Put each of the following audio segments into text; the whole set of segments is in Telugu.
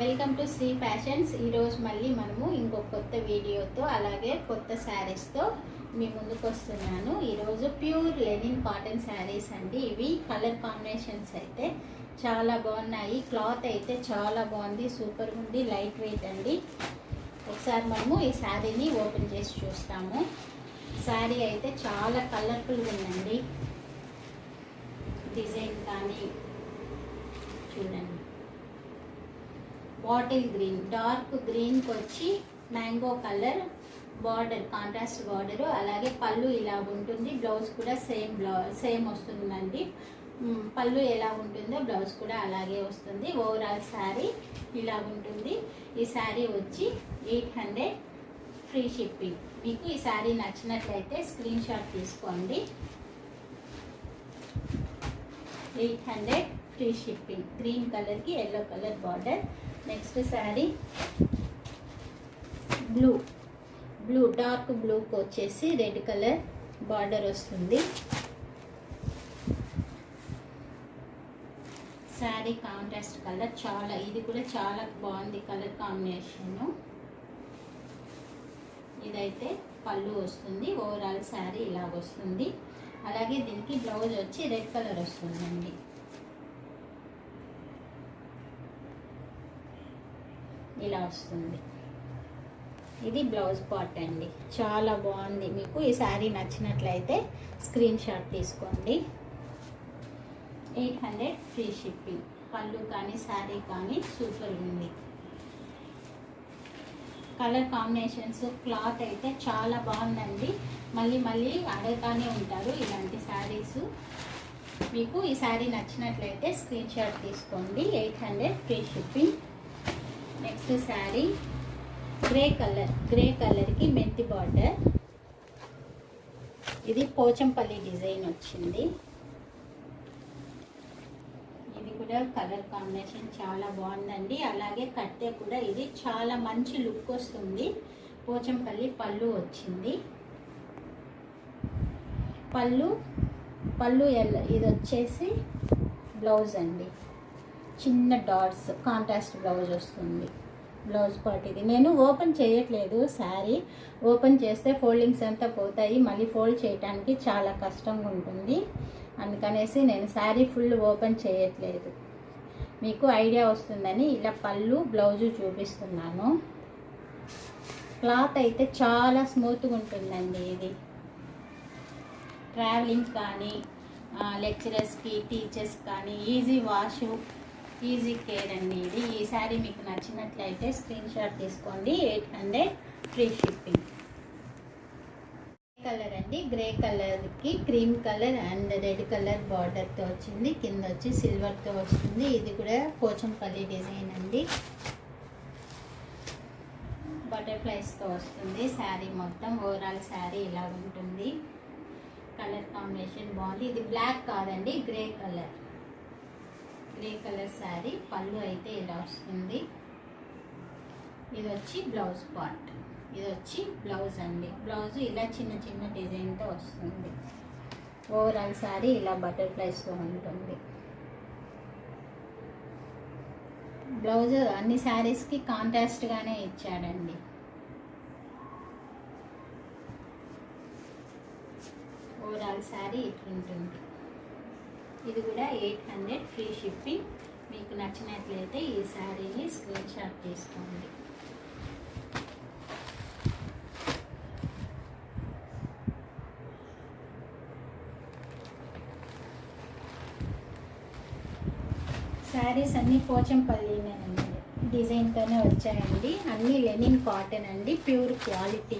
వెల్కమ్ టు శ్రీ ఫ్యాషన్స్ ఈరోజు మళ్ళీ మనము ఇంకో కొత్త వీడియోతో అలాగే కొత్త శారీస్తో మీ ముందుకు వస్తున్నాను. ఈరోజు ప్యూర్ లెనిన్ కాటన్ శారీస్ అండి ఇవి. కలర్ కాంబినేషన్స్ అయితే చాలా బాగున్నాయి. క్లాత్ అయితే చాలా బాగుంది. సూపర్ ఉంది. లైట్ వెయిట్ అండి. ఒకసారి మనము ఈ శారీని ఓపెన్ చేసి చూస్తాము. శారీ అయితే చాలా కలర్ఫుల్గా ఉందండి. డిజైన్ కానీ చూడండి. బాటిల్ గ్రీన్ డార్క్ గ్రీన్కి వచ్చి mango colour border contrast border అలాగే పళ్ళు ఇలా ఉంటుంది బ్లౌజ్ కూడా సేమ్ బ్లౌ సేమ్ వస్తుందండి. పళ్ళు ఎలా ఉంటుందో బ్లౌజ్ కూడా అలాగే వస్తుంది. ఓవరాల్ శారీ ఇలా ఉంటుంది. ఈ శారీ వచ్చి ఎయిట్ హండ్రెడ్ ఫ్రీ షిప్పింగ్. మీకు ఈ శారీ నచ్చినట్లయితే స్క్రీన్ షాట్ తీసుకోండి. Eight hundred free shipping. Green కలర్కి yellow colour border. Next sari. Blue blue dark బ్లూకి వచ్చేసి రెడ్ కలర్ బార్డర్ వస్తుంది. శారీ కాంట్రాస్ట్ కలర్ చాలా ఇది కూడా చాలా బాగుంది కలర్ కాంబినేషను ఇదైతే పళ్ళు వస్తుంది. ఓవరాల్ శారీ ఇలా వస్తుంది. అలాగే దీనికి బ్లౌజ్ వచ్చి రెడ్ కలర్ వస్తుందండి. ఇలా వస్తుంది. ఇది బ్లౌజ్ పార్ట్ అండి. చాలా బాగుంది. మీకు ఈ శారీ నచ్చినట్లయితే స్క్రీన్ షాట్ తీసుకోండి. Eight hundred free shipping. పళ్ళు కానీ శారీ కానీ సూపర్ ఉంది. కలర్ కాంబినేషన్స్ క్లాత్ అయితే చాలా బాగుందండి. మళ్ళీ మళ్ళీ అడగతానే ఉంటారు ఇలాంటి శారీస్. మీకు ఈ శారీ నచ్చినట్లయితే స్క్రీన్ షాట్ తీసుకోండి. Eight hundred free shipping. Next sari grey colour grey కలర్కి మెంతి బార్డర్. ఇది పోచంపల్లి డిజైన్ వచ్చింది. ఇది కూడా కలర్ కాంబినేషన్ చాలా బాగుందండి. అలాగే కట్టే కూడా ఇది చాలా మంచి లుక్ వస్తుంది. పోచంపల్లి పళ్ళు వచ్చింది. పళ్ళు పళ్ళు ఎల్ ఇది వచ్చేసి బ్లౌజ్ అండి. చిన్న డాట్స్ కాంట్రాస్ట్ బ్లౌజ్ వస్తుంది. బ్లౌజ్ పార్ట్ ఇది నేను ఓపెన్ చేయట్లేదు శారీ. ఓపెన్ చేస్తే ఫోల్డింగ్స్ అంతా పోతాయి. మళ్ళీ ఫోల్డ్ చేయడానికి చాలా కష్టంగా ఉంటుంది. అందుకనేసి నేను శారీ ఫుల్ ఓపెన్ చేయట్లేదు. మీకు ఐడియా వస్తుందని ఇలా పళ్ళు బ్లౌజు చూపిస్తున్నాను. క్లాత్ అయితే చాలా స్మూత్గా ఉంటుందండి ఇది. ట్రావెలింగ్ కానీ లెక్చరర్స్కి టీచర్స్ కానీ ఈజీ వాష్ ఈజీ కేర్ అండి ఇది ఈ శారీ మీకు నచ్చినట్లయితే స్క్రీన్ షాట్ తీసుకోండి. Eight hundred free shipping colour అండి. గ్రే కలర్కి cream colour and red colour బార్డర్తో వచ్చింది. కింద వచ్చి సిల్వర్తో వస్తుంది. ఇది కూడా పోచంపల్లి డిజైన్ అండి. బటర్ఫ్లైస్తో వస్తుంది. శారీ మొత్తం ఓవరాల్ శారీ ఇలా ఉంటుంది. కలర్ కాంబినేషన్ బాగుంది. ఇది బ్లాక్ కాదండి. Grey colour grey colour sari పళ్ళు అయితే ఇలా వస్తుంది. ఇది వచ్చి బ్లౌజ్ పార్ట్. ఇది వచ్చి బ్లౌజ్ అండి. బ్లౌజ్ ఇలా చిన్న చిన్న డిజైన్తో వస్తుంది. ఓవరాల్ శారీ ఇలా బటర్ఫ్లైస్తో ఉంటుంది. బ్లౌజ్ అన్ని శారీస్కి కాంట్రాస్ట్గానే ఇచ్చాడండి. ఓవరాల్ శారీ ఇట్లుంటుంది. ఇది కూడా ఎయిట్ హండ్రెడ్ ఫ్రీ షిప్పింగ్. మీకు నచ్చినట్లయితే ఈ శారీని స్క్రీన్ షాట్ తీసుకోండి. శారీస్ అన్నీ పోచంపల్లినేనండి డిజైన్తోనే వచ్చాయండి. అన్నీ లెనిన్ కాటన్ అండి. Pure quality.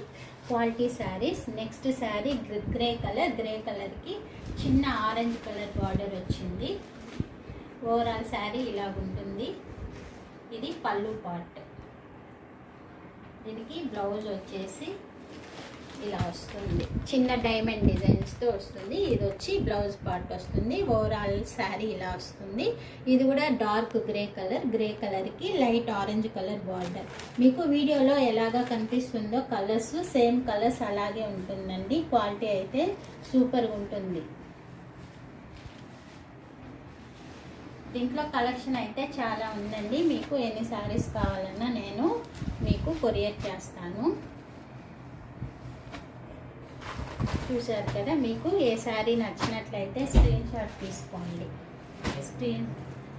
Quality saris. Next sari grey colour grey కలర్కి చిన్న ఆరెంజ్ కలర్ బార్డర్ వచ్చింది. ఓవరాల్ శారీ ఇలాగుంటుంది ఇది పళ్ళు పార్ట్. దీనికి బ్లౌజ్ వచ్చేసి ఇలా వస్తుంది. చిన్న డైమండ్ డిజైన్స్తో వస్తుంది. ఇది వచ్చి బ్లౌజ్ పార్ట్ వస్తుంది. ఓవరాల్ శారీ ఇలా వస్తుంది. ఇది కూడా డార్క్ గ్రే కలర్ గ్రే కలర్కి లైట్ ఆరెంజ్ కలర్ బార్డర్ మీకు వీడియోలో ఎలాగా కనిపిస్తుందో కలర్స్ సేమ్ కలర్స్ అలాగే ఉంటుందండి. క్వాలిటీ అయితే సూపర్గా ఉంటుంది. దీంట్లో కలెక్షన్ అయితే చాలా ఉందండి. మీకు ఎన్ని శారీస్ కావాలన్నా నేను మీకు కొరియర్ చేస్తాను. చూశారు కదా మీకు ఏ శారీ నచ్చినట్లయితే స్క్రీన్ షాట్ తీసుకోండి. Screen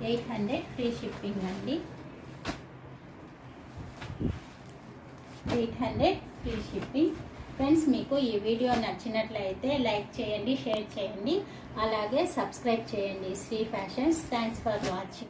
eight hundred free shipping అండి. Eight hundred free shipping friends మీకు ఈ వీడియో నచ్చినట్లయితే లైక్ చేయండి షేర్ చేయండి. అలాగే సబ్స్క్రైబ్ చేయండి. Sri Fashions. Thanks for watching